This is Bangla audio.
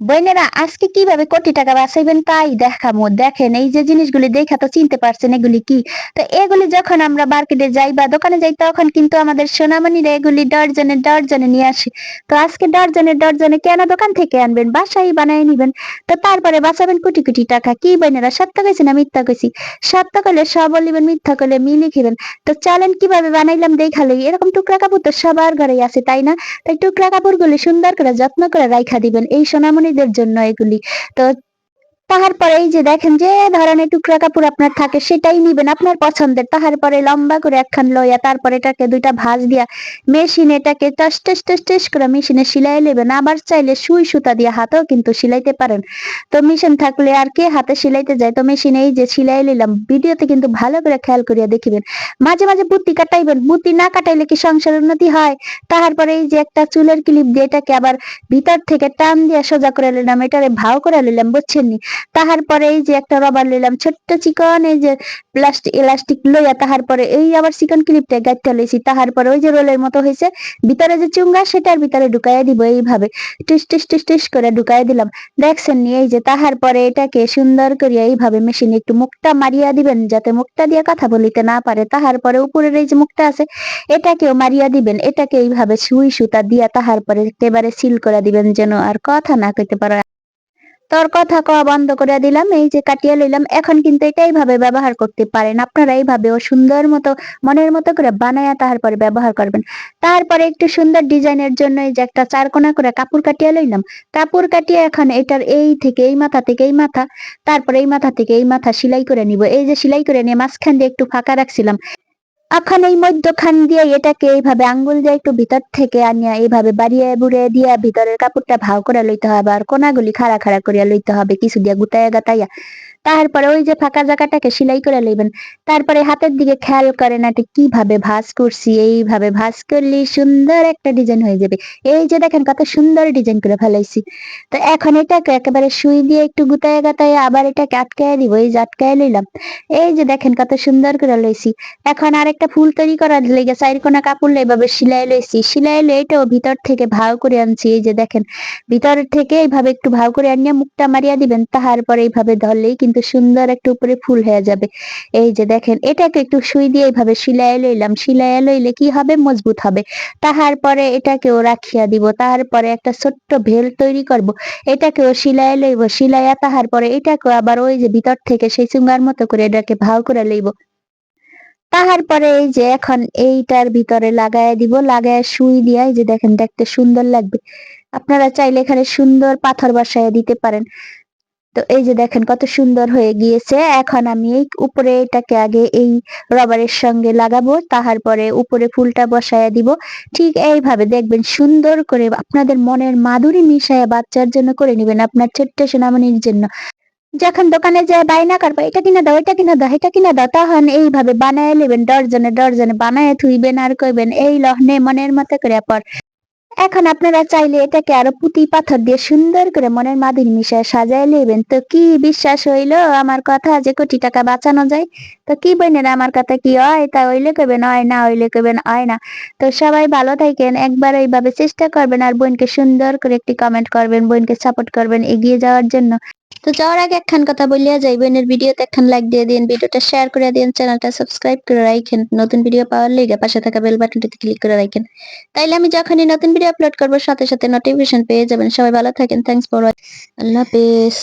বোনেরা, আজকে কীভাবে কোটি টাকা বাঁচাইবেন তাই দেখামো। দেখেন, এই যে জিনিসগুলি দেখা তো চিনতে পারছেন এগুলি কি? তো এগুলি যখন আমরা মার্কেটে যাই বা দোকানে যাই, তখন কিন্তু আমাদের সোনামণিরা এগুলি ডর্জনে ডর্জনে নিয়ে আসে। তো আজকে ডর্জনে ডর্জনে কেন দোকান থেকে আনবেন? বাসায় বানাই নিবেন। তো তারপরে বাঁচাবেন কোটি কোটি টাকা। কি বোনেরা, সত্য কইছি না মিথ্যা কইছি? সত্য করলে সব বলিবেন, মিথ্যা করলে মিলি লিখিবেন তো চলেন কীভাবে বানাইলাম দেখালে? এরকম টুকরা কাপড় তো সবার ঘরেই আছে, তাই না? তাই টুকরা কাপড়গুলি সুন্দর করে যত্ন করে রাইখা দিবেন। এই সোনামণিদের জন্য এগুলি। তো তারপরে এই যে দেখেন যে ধরনের টুকরা কাপড় আপনার থাকে, সেটাই নিবেন আপনার পছন্দের। তারপরে লম্বা করে একখান লইয়া তারপরে এটাকে দুইটা ভাঁজ দিয়া মেশিনে এটাকে টাস টাস টাস টাস করে মেশিনে সিলাই নেবেন। আবার চাইলে সুই সুতা দিয়ে হাতেও কিন্তু সিলাইতে পারেন। তো মেশিন থাকলে আর কে হাতে সিলাইতে যায়? তো মেশিনে এই যে সিলাই নিলাম, ভিডিওতে কিন্তু ভালো করে খেয়াল করিয়া দেখিবেন। মাঝে মাঝে বুদ্ধি কাটাইবেন। বুদ্ধি না কাটাইলে কি সংসার উন্নতি হয়? তারপরে এই যে একটা চুলের ক্লিপ দিয়ে এটাকে আবার ভিতর থেকে টান দিয়ে সোজা করে নিলাম, এটারে ভাও করে নিলাম, বুঝছেন নি? তাহার পরে এই যে একটা রবার নিলাম, ছোট্ট চিকন, এই যে প্লাস্টিক ইলাস্টিক লইয়া তাহার পরে এই আবার চিকন ক্লিপটা গাইটটা লইছি। তাহার পরে ওই যে রোলের মতো হয়েছে ভিতরে যে চুঙ্গা সেটার ভিতরে ঢুকাইয়া দিব এইভাবে। টিস টিস টিস টিস করে ঢুকাই দিলাম। দেখছেন নি, এই যে তাহার পরে এটাকে সুন্দর করিয়া এইভাবে মেশিনে একটু মুখটা মারিয়া দিবেন, যাতে মুখটা দিয়ে কথা বলিতে না পারে। তাহার পরে উপরের এই যে মুখটা আছে, এটাকেও মারিয়া দিবেন। এটাকে এইভাবে সুই সুতা দিয়া তাহার পরে একেবারে সিল করে দিবেন, যেন আর কথা না কইতে পারো। তোর কথা কওয়া বন্ধ করে দিলাম, এই যে কাটিয়ে লইলাম, এখন কিন্তু এটা এইভাবে ব্যবহার করতে পারেন। আপনারা এইভাবে ও সুন্দর মতো, মনের মতো করে বানায়া তারপরে ব্যবহার করবেন। তারপরে একটু সুন্দর ডিজাইনের জন্য এই যে একটা চারকোনা করে কাপড় কাটিয়ে লইলাম, কাপড় কাটিয়ে এখন এটার এই থেকে, এই মাথা থেকে এই মাথা, তারপরে এই মাথা থেকে এই মাথা সেলাই করে নিব। এই যে সেলাই করে নিয়ে মাঝখান দিয়ে একটু ফাঁকা রাখছিলাম এখন এই মধ্যখান দিয়ে এটাকে এইভাবে আঙ্গুল দিয়ে একটু ভিতর থেকে আনিয়া এইভাবে বাড়িয়ে বুড়িয়ে দিয়া ভিতরের কাপড়টা ভাও করে লইতে হবে আর কোনাগুলি খাড়া খাড়া করিয়া লইতে হবে, কিছু দিয়া গুটাইয়া গাতাইয়া তারপরে ওই যে ফাঁকা জায়গাটাকে সেলাই করে লইবেন। তারপরে হাতের দিকে খেয়াল করেন এটা কীভাবে ভাঁজ করছি, এইভাবে ভাঁজ করলে সুন্দর একটা ডিজাইন হয়ে যাবে। এই যে দেখেন কত সুন্দর ডিজাইন করে ফেলাইছি। তো এখন এটাকে একেবারে সুই দিয়ে একটু গুতায় গাতায় আবার এটাকে আটকায় দিব, এই যে আটকায় লইলাম। এই যে দেখেন কত সুন্দর করে লইছি। এখন আর একটা ফুল তৈরি করার লেগে চারিকোনা কাপড় এইভাবে সিলাই লইছি। সিলাই লই এটাও ভিতর থেকে ভাও করে আনছি, এই যে দেখেন। ভিতর থেকে এইভাবে একটু ভাও করে আনিয়ে মুখটা মারিয়া দিবেন, তাহার পরে এইভাবে ধরলেই কিন্তু সুন্দর একটা উপরে ফুল হয়ে যাবে। এই যে দেখেন, এটাকে একটু সুই দিয়ে এইভাবে সিলাই লইলাম। সিলাই লইলে কি হবে? মজবুত হবে। তাহার পরে এটাকেও রাখিয়া দিব। তারপরে একটা ছোট্ট ভেল তৈরি করব। এটাকেও সিলাই লইব। সিলাইয়া তাহার পরে এটাকেও আবার ওই যে ভিতর থেকে সেই চুঙ্গার মতো করে এটাকে ভাও করে লইব। তাহার পরে এই যে এখন এইটার ভিতরে লাগায় দিব। লাগায় সুই দিয়া এই যে দেখেন, দেখতে সুন্দর লাগবে। আপনারা চাইলে এখানে সুন্দর পাথর বসায় দিতে পারেন। তো এই যে দেখেন কত সুন্দর হয়ে গিয়েছে। এখন আমি এই উপরে এটাকে আগে এই রবারের সঙ্গে লাগাবো, তাহার পরে উপরে ফুলটা বসায় দিব। ঠিক এইভাবে দেখবেন সুন্দর করে আপনাদের মনের মাধুরী মিশায় বাচ্চার জন্য করে নেবেন আপনার ছোট্ট সোনামণির জন্য। যখন দোকানে যায় বায়না করব, এটা কিনা দাও, এটা কিনা দাও, এটা কিনা দাও, তখন এইভাবে বানায় নেবেন, ডরজনে ডরজনে বানায় থুইবেন আর কইবেন, এই লহনে মনের মতো করে পর। এখন আপনারা চাইলে এটাকে আরও পুঁতি পাথর দিয়ে সুন্দর করে মনের মাদির মিশায় সাজায় নেবেন। তো কি বিশ্বাস হইল আমার কথা যে কোটি টাকা বাঁচানো যায়? তো কি বইনের আমার কথা কি হয়? তা ওইলে কবেন হয় না ওইলে কবেন হয় না। তো সবাই ভালো থাকেন, একবার এইভাবে চেষ্টা করবেন আর বোনকে সুন্দর করে একটি কমেন্ট করবেন, বোনকে সাপোর্ট করবেন এগিয়ে যাওয়ার জন্য। তো যাওয়ার আগে একখান কথা বলিয়া যাই। বোনের ভিডিওতে একখান লাইক দিয়ে দিন, ভিডিওটা শেয়ার করে দিন চ্যানেলটা সাবস্ক্রাইব করে রাখেন নতুন ভিডিও পাওয়ার লেগে পাশে থাকা বেল বাটনটিতে ক্লিক করে রাখেন তাইলে আমি যখনই নতুন ভিডিও আপলোড করব, সাথে সাথে নোটিফিকেশন পেয়ে যাবেন। সবাই ভালো থাকেন। থ্যাংকস ফর আল্লাহ হাফেজ।